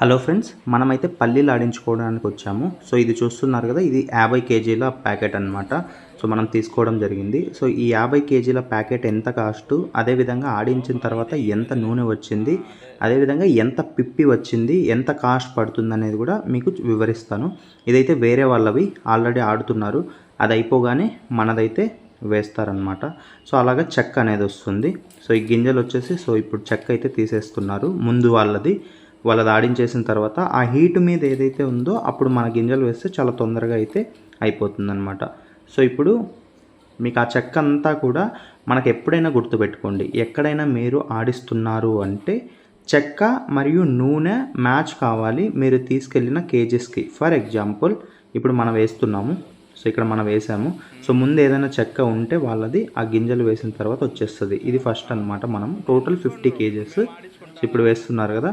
Hello friends మనమైతే పల్లీలు ఆడించుకోవడానికి వచ్చాము. సో ఇది చూస్తున్నారు కదా ఇది యాభై కేజీల ప్యాకెట్ అన్నమాట. సో మనం తీసుకోవడం జరిగింది. సో ఈ యాభై కేజీల ప్యాకెట్ ఎంత కాస్ట్ అదేవిధంగా ఆడించిన తర్వాత ఎంత నూనె వచ్చింది అదేవిధంగా ఎంత పిప్పి వచ్చింది ఎంత కాస్ట్ పడుతుంది అనేది కూడా మీకు వివరిస్తాను. ఇదైతే వేరే వాళ్ళవి ఆల్రెడీ ఆడుతున్నారు. అది అయిపోగానే మనదైతే వేస్తారనమాట సో అలాగా చెక్క అనేది వస్తుంది. సో ఈ గింజలు వచ్చేసి సో ఇప్పుడు చెక్క అయితే తీసేస్తున్నారు. ముందు వాళ్ళది. వాళ్ళది ఆడించేసిన తర్వాత ఆ హీట్ మీద ఏదైతే ఉందో అప్పుడు మన గింజలు వేస్తే చాలా తొందరగా అయితే అయిపోతుందన్నమాట. సో ఇప్పుడు మీకు ఆ చెక్క అంతా కూడా మనకు ఎప్పుడైనా గుర్తుపెట్టుకోండి. ఎక్కడైనా మీరు ఆడిస్తున్నారు అంటే చెక్క మరియు నూనె మ్యాచ్ కావాలి. మీరు తీసుకెళ్ళిన కేజెస్కి. ఫర్ ఎగ్జాంపుల్ ఇప్పుడు మనం వేస్తున్నాము. సో ఇక్కడ మనం వేసాము. సో ముందు ఏదైనా చెక్క ఉంటే వాళ్ళది ఆ గింజలు వేసిన తర్వాత వచ్చేస్తుంది. ఇది ఫస్ట్ అన్నమాట మనం. Total fifty kgs. ఇప్పుడు వేస్తున్నారు కదా.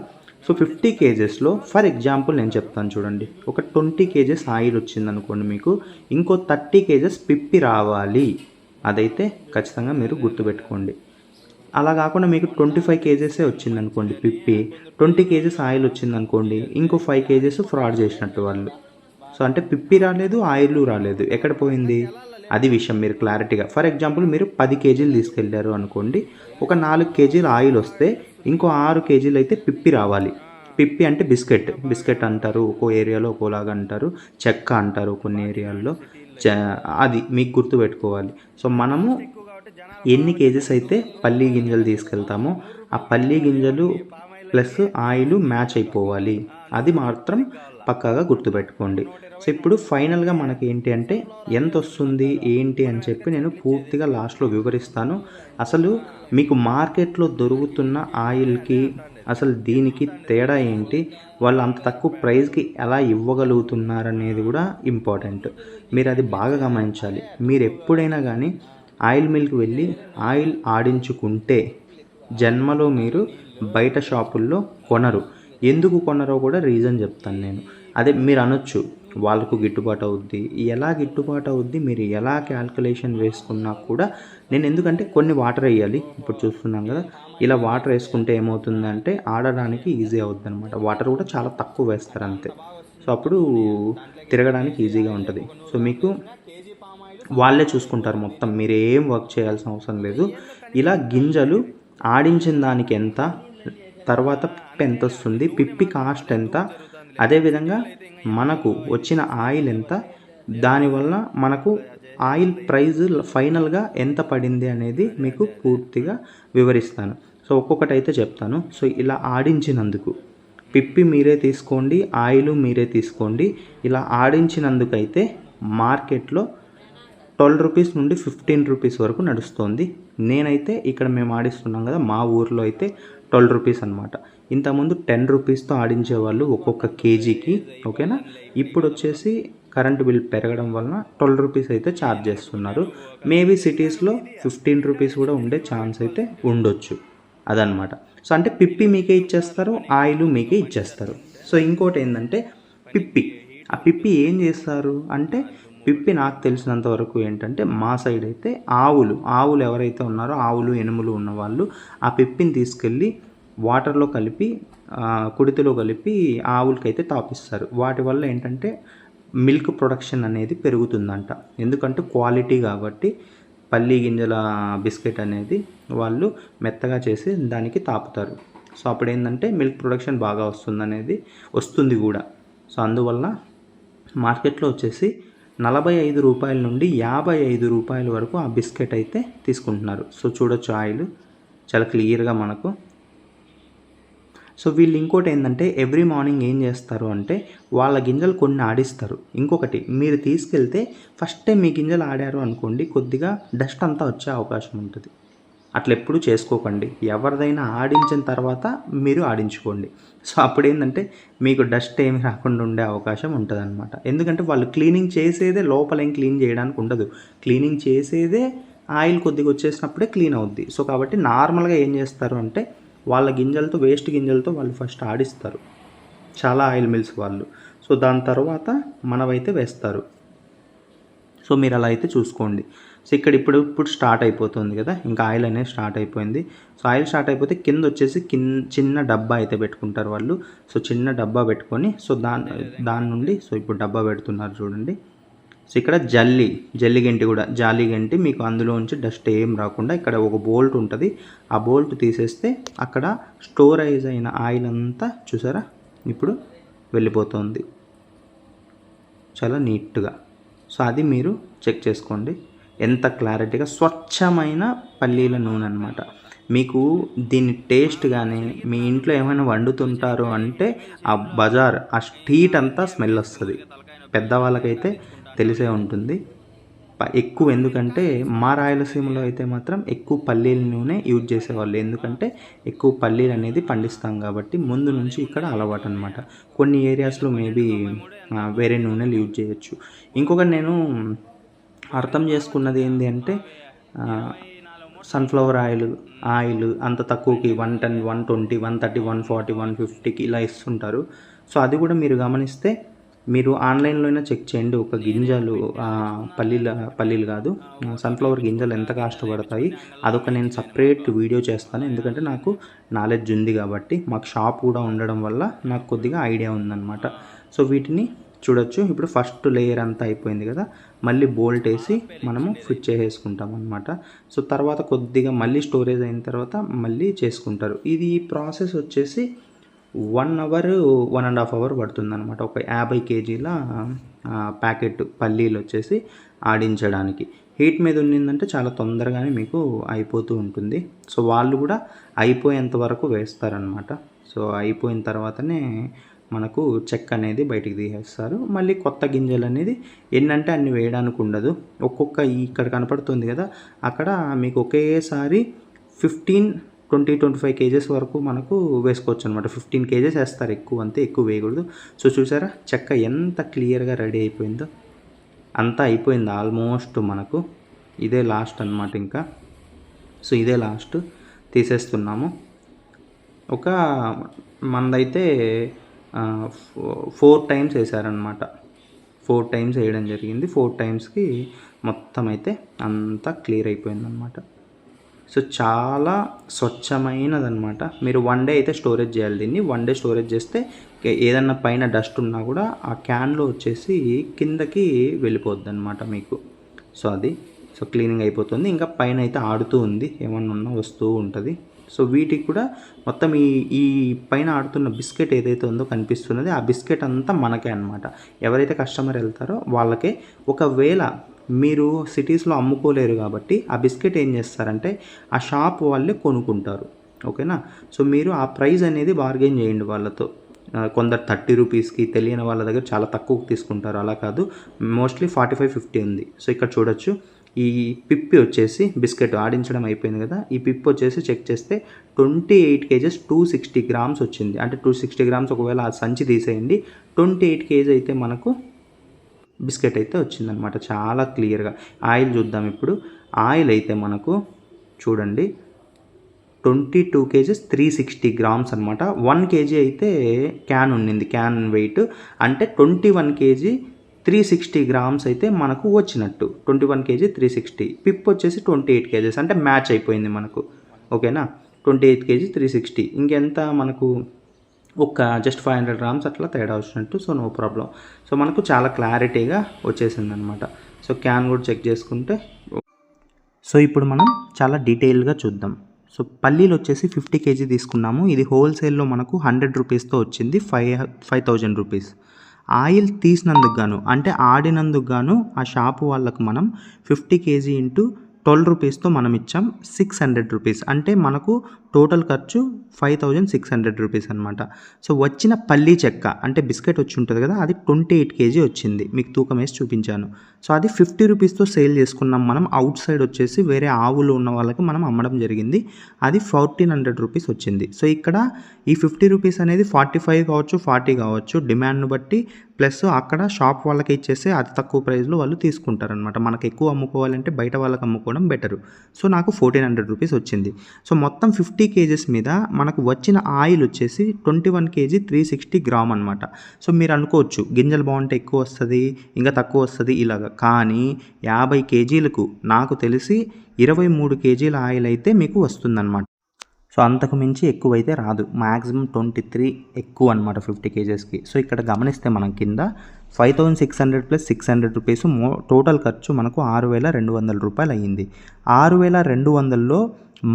సో ఫిఫ్టీ కేజెస్లో ఫర్ ఎగ్జాంపుల్ నేను చెప్తాను చూడండి. ఒక ట్వంటీ కేజెస్ ఆయిల్ వచ్చింది అనుకోండి మీకు ఇంకో థర్టీ కేజెస్ పిప్పి రావాలి. అదైతే ఖచ్చితంగా మీరు గుర్తుపెట్టుకోండి. అలా కాకుండా మీకు ట్వంటీ ఫైవ్ కేజెసే వచ్చింది అనుకోండి పిప్పి. ట్వంటీ కేజెస్ ఆయిల్ వచ్చింది అనుకోండి ఇంకో ఫైవ్ కేజెస్ ఫ్రాడ్ చేసినట్టు వాళ్ళు. సో అంటే పిప్పి రాలేదు ఆయిల్ రాలేదు. ఎక్కడ పోయింది? అది విషయం మీరు క్లారిటీగా. ఫర్ ఎగ్జాంపుల్ మీరు పది కేజీలు తీసుకెళ్ళారు అనుకోండి ఒక నాలుగు కేజీలు ఆయిల్ వస్తే ఇంకో ఆరు కేజీలు అయితే పిప్పి రావాలి. పిప్పి అంటే బిస్కెట్. బిస్కెట్ అంటారు ఒక్కో ఏరియాలో ఒక్కోలాగా అంటారు చెక్క అంటారు కొన్ని ఏరియాల్లో. చ అది మీకు గుర్తుపెట్టుకోవాలి సో మనము ఎన్ని కేజెస్ అయితే పల్లీ గింజలు తీసుకెళ్తామో ఆ పల్లీ గింజలు ప్లస్ ఆయిల్ మ్యాచ్ అయిపోవాలి. అది మాత్రం పక్కాగా గుర్తుపెట్టుకోండి. సో ఇప్పుడు ఫైనల్గా మనకి ఏంటి అంటే ఎంత వస్తుంది ఏంటి అని చెప్పి నేను పూర్తిగా లాస్ట్లో వివరిస్తాను. అసలు మీకు మార్కెట్లో దొరుకుతున్న ఆయిల్కి అసలు దీనికి తేడా ఏంటి వాళ్ళు అంత తక్కువ ప్రైస్కి ఎలా ఇవ్వగలుగుతున్నారనేది కూడా ఇంపార్టెంట్. మీరు అది బాగా గమనించాలి. మీరు ఎప్పుడైనా కానీ ఆయిల్ మిల్క్ వెళ్ళి ఆయిల్ ఆడించుకుంటే జన్మలో మీరు బయట షాపుల్లో కొనరు. ఎందుకు కొన్నారో కూడా రీజన్ చెప్తాను నేను. అదే మీరు అనొచ్చు వాళ్ళకు గిట్టుబాటు అవుద్ది. ఎలా గిట్టుబాటు అవుద్ది మీరు ఎలా క్యాల్కులేషన్ వేసుకున్నా కూడా నేను ఎందుకంటే కొన్ని వాటర్ వేయాలి. ఇప్పుడు చూస్తున్నాం కదా ఇలా వాటర్ వేసుకుంటే ఏమవుతుందంటే ఆడడానికి ఈజీ అవుద్ది అనమాట వాటర్ కూడా చాలా తక్కువ వేస్తారు అంతే. సో అప్పుడు తిరగడానికి ఈజీగా ఉంటుంది. సో మీకు వాళ్ళే చూసుకుంటారు మొత్తం. మీరు ఏం వర్క్ చేయాల్సిన అవసరం లేదు. ఇలా గింజలు ఆడించిన దానికి ఎంత తర్వాత పిప్పి ఎంత వస్తుంది. పిప్పి కాస్ట్ ఎంత? అదేవిధంగా మనకు వచ్చిన ఆయిల్ ఎంత? దానివల్ల మనకు ఆయిల్ ప్రైజ్ ఫైనల్గా ఎంత పడింది అనేది మీకు పూర్తిగా వివరిస్తాను. సో ఒక్కొక్కటి అయితే చెప్తాను. సో ఇలా ఆడించినందుకు పిప్పి మీరే తీసుకోండి ఆయిల్ మీరే తీసుకోండి ఇలా ఆడించినందుకైతే మార్కెట్లో ట్వెల్వ్ రూపీస్ నుండి ఫిఫ్టీన్ రూపీస్ వరకు నడుస్తుంది. నేనైతే ఇక్కడ మేము ఆడిస్తున్నాం కదా మా ఊర్లో అయితే ట్వెల్వ్ రూపీస్ అనమాట ఇంతకుముందు టెన్ రూపీస్తో ఆడించేవాళ్ళు ఒక్కొక్క కేజీకి ఓకేనా? ఇప్పుడు వచ్చేసి కరెంట్ బిల్ పెరగడం వలన ట్వెల్వ్ రూపీస్ అయితే ఛార్జ్ చేస్తున్నారు. మేబీ సిటీస్లో ఫిఫ్టీన్ రూపీస్ కూడా ఉండే ఛాన్స్ అయితే ఉండొచ్చు. అదనమాట సో అంటే పిప్పి మీకే ఇచ్చేస్తారు ఆయిల్ మీకే ఇచ్చేస్తారు. సో ఇంకోటి ఏంటంటే పిప్పి. ఆ పిప్పి ఏం చేస్తారు అంటే పిప్పి నాకు తెలిసినంత వరకు ఏంటంటే మా సైడ్ అయితే ఆవులు ఆవులు ఎవరైతే ఉన్నారో ఆవులు ఎనుములు ఉన్నవాళ్ళు ఆ పిప్పిని తీసుకెళ్ళి వాటర్లో కలిపి కుడితిలో కలిపి ఆవులకైతే తాపిస్తారు వాటి వల్ల ఏంటంటే మిల్క్ ప్రొడక్షన్ అనేది పెరుగుతుందంట. ఎందుకంటే క్వాలిటీ కాబట్టి పల్లి గింజల బిస్కెట్ అనేది వాళ్ళు మెత్తగా చేసి దానికి తాపుతారు. సో అప్పుడు ఏంటంటే మిల్క్ ప్రొడక్షన్ బాగా వస్తుంది అనేది వస్తుంది కూడా. సో అందువల్ల మార్కెట్లో వచ్చేసి నలభై ఐదు రూపాయల నుండి యాభై ఐదు రూపాయల వరకు ఆ బిస్కెట్ అయితే తీసుకుంటున్నారు. సో చూడొచ్చు ఆయిల్. చాలా క్లియర్గా మనకు. సో వీళ్ళు ఇంకోటి ఏంటంటే ఎవ్రీ మార్నింగ్ ఏం చేస్తారు అంటే వాళ్ళ గింజలు కొన్ని ఆడిస్తారు. ఇంకొకటి మీరు తీసుకెళ్తే ఫస్ట్ టైం మీ గింజలు ఆడారు అనుకోండి కొద్దిగా డస్ట్ అంతా వచ్చే అవకాశం ఉంటుంది. అట్లా ఎప్పుడు చేసుకోకండి. ఎవరిదైనా ఆడించిన తర్వాత మీరు ఆడించుకోండి. సో అప్పుడు ఏంటంటే మీకు డస్ట్ ఏమి రాకుండా ఉండే అవకాశం ఉంటుంది అనమాట ఎందుకంటే వాళ్ళు క్లీనింగ్ చేసేదే లోపల ఏం క్లీన్ చేయడానికి ఉండదు. క్లీనింగ్ చేసేదే ఆయిల్ కొద్దిగా వచ్చేసినప్పుడే క్లీన్ అవుద్ది. సో కాబట్టి నార్మల్గా ఏం చేస్తారు అంటే వాళ్ళ గింజలతో వేస్ట్ గింజలతో వాళ్ళు ఫస్ట్ ఆడిస్తారు. చాలా ఆయిల్ మిల్స్ వాళ్ళు. సో దాని తర్వాత మనవైతే వేస్తారు. సో మీరు అలా అయితే చూసుకోండి. సో ఇక్కడ ఇప్పుడు ఇప్పుడు స్టార్ట్ అయిపోతుంది కదా. ఇంకా ఆయిల్ అనేది స్టార్ట్ అయిపోయింది. సో ఆయిల్ స్టార్ట్ అయిపోతే కింద వచ్చేసి కింద చిన్న డబ్బా అయితే పెట్టుకుంటారు వాళ్ళు. సో చిన్న డబ్బా పెట్టుకొని సో దాని దాని నుండి సో ఇప్పుడు డబ్బా పెడుతున్నారు చూడండి. సో ఇక్కడ జల్లి జల్లి గంటి కూడా జాలి గంటి మీకు అందులో నుంచి డస్ట్ ఏం రాకుండా ఇక్కడ ఒక బోల్ట్ ఉంటుంది. ఆ బోల్ట్ తీసేస్తే అక్కడ స్టోరైజ్ అయిన ఆయిల్ అంతా చూసారా? ఇప్పుడు వెళ్ళిపోతుంది. చాలా నీట్గా సో అది మీరు చెక్ చేసుకోండి. ఎంత క్లారిటీగా స్వచ్ఛమైన పల్లీల నూనె అనమాట మీకు దీని టేస్ట్ కానీ మీ ఇంట్లో ఏమైనా వండుతుంటారు అంటే ఆ బజార్ ఆ స్ట్రీట్ అంతా స్మెల్ వస్తుంది. పెద్దవాళ్ళకైతే తెలిసే ఉంటుంది. ఎక్కువ ఎందుకంటే మా రాయలసీమలో అయితే మాత్రం ఎక్కువ పల్లీల నూనె యూజ్ చేసేవాళ్ళు. ఎందుకంటే ఎక్కువ పల్లీలు అనేది పండిస్తాం కాబట్టి ముందు నుంచి ఇక్కడ అలవాటు అనమాట కొన్ని ఏరియాస్లో మేబీ వేరే నూనెలు యూజ్ చేయొచ్చు. ఇంకొకటి నేను అర్థం చేసుకున్నది ఏంటి అంటే సన్ఫ్లవర్ ఆయిల్ ఆయిల్ అంత తక్కువకి one ten one twenty one thirty one forty one ఫిఫ్టీకి ఇలా ఇస్తుంటారు. సో అది కూడా మీరు గమనిస్తే మీరు ఆన్లైన్లోనే చెక్ చేయండి. ఒక గింజలు పల్లీల పల్లీలు కాదు సన్ఫ్లవర్ గింజలు ఎంత కాస్ట్ పడతాయి. అదొక నేను సపరేట్ వీడియో చేస్తాను. ఎందుకంటే నాకు నాలెడ్జ్ ఉంది కాబట్టి మాకు షాప్ కూడా ఉండడం వల్ల నాకు కొద్దిగా ఐడియా ఉందన్నమాట. సో వీటిని చూడొచ్చు. ఇప్పుడు ఫస్ట్ లేయర్ అంతా అయిపోయింది కదా మళ్ళీ బోల్ట్ వేసి మనము ఫిట్ చేసేసుకుంటాం అనమాట సో తర్వాత కొద్దిగా మళ్ళీ స్టోరేజ్ అయిన తర్వాత మళ్ళీ చేసుకుంటారు. ఇది ప్రాసెస్ వచ్చేసి one hour one and half hour పడుతుందనమాట ఒక యాభై కేజీల ప్యాకెట్ పల్లీలు వచ్చేసి ఆడించడానికి. హీట్ మీద ఉండిందంటే చాలా తొందరగానే మీకు అయిపోతూ ఉంటుంది. సో వాళ్ళు కూడా అయిపోయేంత వరకు వేస్తారనమాట సో అయిపోయిన తర్వాతనే మనకు చెక్క అనేది బయటికి తీసేస్తారు. మళ్ళీ కొత్త గింజలు అనేది ఎన్నంటే అన్ని వేయడానికి ఉండదు. ఒక్కొక్క ఇక్కడ కనపడుతుంది కదా అక్కడ మీకు ఒకేసారి fifteen twenty twenty five kgs వరకు మనకు వేసుకోవచ్చు అనమాట ఫిఫ్టీన్ కేజెస్ వేస్తారు ఎక్కువ అంతే ఎక్కువ వేయకూడదు. సో చూసారా చెక్క ఎంత క్లియర్గా రెడీ అయిపోయిందో. అంతా అయిపోయింది ఆల్మోస్ట్ మనకు. ఇదే లాస్ట్ అన్నమాట ఇంకా. సో ఇదే లాస్ట్ తీసేస్తున్నాము. ఒక మందైతే ఫోర్ టైమ్స్ వేసారనమాట ఫోర్ టైమ్స్ వేయడం జరిగింది. ఫోర్ టైమ్స్కి మొత్తం అయితే అంతా క్లియర్ అయిపోయిందనమాట సో చాలా స్వచ్ఛమైనదనమాట మీరు వన్ డే అయితే స్టోరేజ్ చేయాలి దీన్ని. వన్ డే స్టోరేజ్ చేస్తే ఏదన్నా పైన డస్ట్ ఉన్నా కూడా ఆ క్యాన్లో వచ్చేసి కిందకి వెళ్ళిపోద్ది అనమాట మీకు. సో అది. సో క్లీనింగ్ అయిపోతుంది. ఇంకా పైన అయితే ఆడుతూ ఉంది. ఏమన్నా ఉన్నా వస్తూ ఉంటుంది. సో వీటికి కూడా మొత్తం ఈ ఈ పైన ఆడుతున్న బిస్కెట్ ఏదైతే ఉందో కనిపిస్తున్నది ఆ బిస్కెట్ అంతా మనకే అనమాట ఎవరైతే కస్టమర్ వెళ్తారో వాళ్ళకే ఒకవేళ మీరు సిటీస్లో అమ్ముకోలేరు కాబట్టి ఆ బిస్కెట్ ఏం చేస్తారంటే ఆ షాప్ వాళ్ళే కొనుక్కుంటారు. ఓకేనా? సో మీరు ఆ ప్రైస్ అనేది బార్గెన్ చేయండి వాళ్ళతో. కొందరు థర్టీ రూపీస్కి తెలియని వాళ్ళ దగ్గర చాలా తక్కువకి తీసుకుంటారు. అలా కాదు మోస్ట్లీ ఫార్టీ ఫైవ్ ఫిఫ్టీ ఉంది. సో ఇక్కడ చూడొచ్చు. ఈ పిప్పి వచ్చేసి బిస్కెట్ ఆడించడం అయిపోయింది కదా ఈ పిప్పి వచ్చేసి చెక్ చేస్తే twenty eight kgs two sixty grams వచ్చింది. అంటే టూ సిక్స్టీ గ్రామ్స్ ఒకవేళ ఆ సంచి తీసేయండి ట్వంటీ ఎయిట్ కేజీ అయితే మనకు బిస్కెట్ అయితే వచ్చిందనమాట చాలా క్లియర్గా. ఆయిల్ చూద్దాం ఇప్పుడు. ఆయిల్ అయితే మనకు చూడండి twenty two kgs three sixty grams అనమాట వన్ కేజీ అయితే క్యాన్ ఉండింది క్యాన్ వెయిట్. అంటే twenty one kg three sixty grams అయితే మనకు వచ్చినట్టు. Twenty one kg three sixty. పిప్ వచ్చేసి ట్వంటీ ఎయిట్ కేజెస్. అంటే మ్యాచ్ అయిపోయింది మనకు. ఓకేనా? Twenty eight kg three sixty. ఇంకెంత మనకు ఒక జస్ట్ ఫైవ్ హండ్రెడ్ గ్రామ్స్ అట్లా తేడా వచ్చినట్టు. So no problem. సో మనకు చాలా క్లారిటీగా వచ్చేసింది అనమాట సో క్యాన్ కూడా చెక్ చేసుకుంటే సో ఇప్పుడు మనం చాలా డీటెయిల్గా చూద్దాం. సో పల్లీలు వచ్చేసి ఫిఫ్టీ కేజీ తీసుకున్నాము. ఇది హోల్సేల్లో మనకు హండ్రెడ్ రూపీస్తో వచ్చింది. Five five thousand rupees. Oil తీసినందుకు గాను అంటే ఆడినందుకు గాను ఆ షాపు వాళ్ళకు మనం ఫిఫ్టీ కేజీ ఇంటూ ట్వెల్వ్ రూపీస్తో మనం ఇచ్చాం సిక్స్ హండ్రెడ్ రూపీస్. అంటే మనకు టోటల్ ఖర్చు five thousand six hundred rupees అనమాట సో వచ్చిన పల్లీ చెక్క అంటే బిస్కెట్ వచ్చి ఉంటుంది కదా అది ట్వంటీ ఎయిట్ కేజీ వచ్చింది. మీకు తూకం వేసి చూపించాను. సో అది ఫిఫ్టీ రూపీస్తో సేల్ చేసుకున్నాం మనం. అవుట్ సైడ్ వచ్చేసి వేరే ఆవులు ఉన్న వాళ్ళకి మనం అమ్మడం జరిగింది. అది ఫోర్టీన్ హండ్రెడ్ రూపీస్ వచ్చింది. సో ఇక్కడ ఈ ఫిఫ్టీ రూపీస్ అనేది ఫార్టీ ఫైవ్ కావచ్చు ఫార్టీ కావచ్చు. డిమాండ్ను బట్టి ప్లస్ అక్కడ షాప్ వాళ్ళకి ఇచ్చేస్తే అతి తక్కువ ప్రైస్లో వాళ్ళు తీసుకుంటారనమాట మనకు ఎక్కువ అమ్ముకోవాలంటే బయట వాళ్ళకి అమ్ముకోవడం బెటరు సో నాకు ఫోర్టీన్ హండ్రెడ్ రూపీస్ వచ్చింది. సో మొత్తం ఫిఫ్టీ ఫిఫ్టీ కేజెస్ మీద మనకు వచ్చిన ఆయిల్ వచ్చేసి twenty one kg three sixty gram అనమాట సో మీరు అనుకోవచ్చు గింజలు బాగుంటే ఎక్కువ వస్తుంది ఇంకా తక్కువ వస్తుంది ఇలాగ. కానీ యాభై కేజీలకు నాకు తెలిసి ఇరవై మూడు కేజీల ఆయిల్ అయితే మీకు వస్తుందన్నమాట. సో అంతకు మించి ఎక్కువైతే రాదు. మ్యాక్సిమం ట్వంటీ త్రీ ఎక్కువ అనమాట ఫిఫ్టీ కేజెస్కి. సో ఇక్కడ గమనిస్తే మనం కింద five thousand six hundred plus six hundred rupees మో టోటల్ ఖర్చు మనకు ఆరు వేల రెండు వందల రూపాయలు అయ్యింది. ఆరు వేల రెండు వందల్లో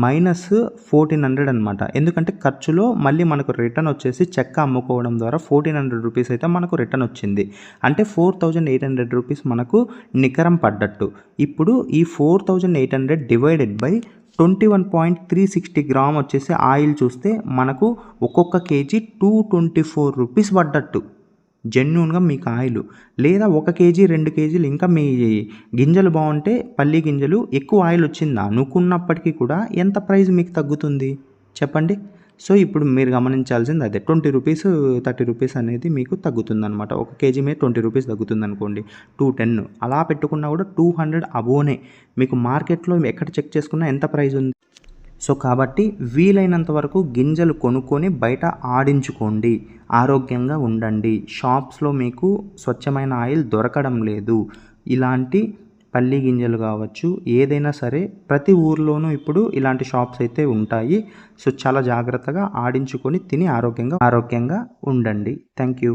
మైనస్ ఫోర్టీన్ హండ్రెడ్ అనమాట ఎందుకంటే ఖర్చులో మళ్ళీ మనకు రిటర్న్ వచ్చేసి చెక్క అమ్ముకోవడం ద్వారా ఫోర్టీన్ హండ్రెడ్ రూపీస్ అయితే మనకు రిటర్న్ వచ్చింది. అంటే four thousand eight hundred rupees మనకు నికరం పడ్డట్టు. ఇప్పుడు ఈ four thousand eight hundred divided by twenty one point three sixty gram వచ్చేసి ఆయిల్ చూస్తే మనకు ఒక్కొక్క kg two twenty four rupees పడ్డట్టు. జెన్యున్గా మీకు ఆయిల్. లేదా ఒక కేజీ రెండు కేజీలు ఇంకా మీ గింజలు బాగుంటే పల్లి గింజలు ఎక్కువ ఆయిల్ వచ్చిందా అనుకున్నప్పటికీ కూడా ఎంత ప్రైస్ మీకు తగ్గుతుంది? చెప్పండి. సో ఇప్పుడు మీరు గమనించాల్సింది అదే. ట్వంటీ రూపీస్ థర్టీ రూపీస్ అనేది మీకు తగ్గుతుంది అనమాట ఒక కేజీ మీద ట్వంటీ రూపీస్ తగ్గుతుంది అనుకోండి టూ టెన్. అలా పెట్టుకున్నా కూడా టూ హండ్రెడ్ అబోనే. మీకు మార్కెట్లో ఎక్కడ చెక్ చేసుకున్నా ఎంత ప్రైస్ ఉంది? సో కాబట్టి వీలైనంత వరకు గింజలు కొనుక్కొని బయట ఆడించుకోండి. ఆరోగ్యంగా ఉండండి. షాప్స్లో మీకు స్వచ్ఛమైన ఆయిల్ దొరకడం లేదు. ఇలాంటి పల్లి గింజలు కావచ్చు ఏదైనా సరే ప్రతి ఊర్లోనూ ఇప్పుడు ఇలాంటి షాప్స్ అయితే ఉంటాయి. సో చాలా జాగ్రత్తగా ఆడించుకొని తిని ఆరోగ్యంగా ఆరోగ్యంగా ఉండండి. Thank you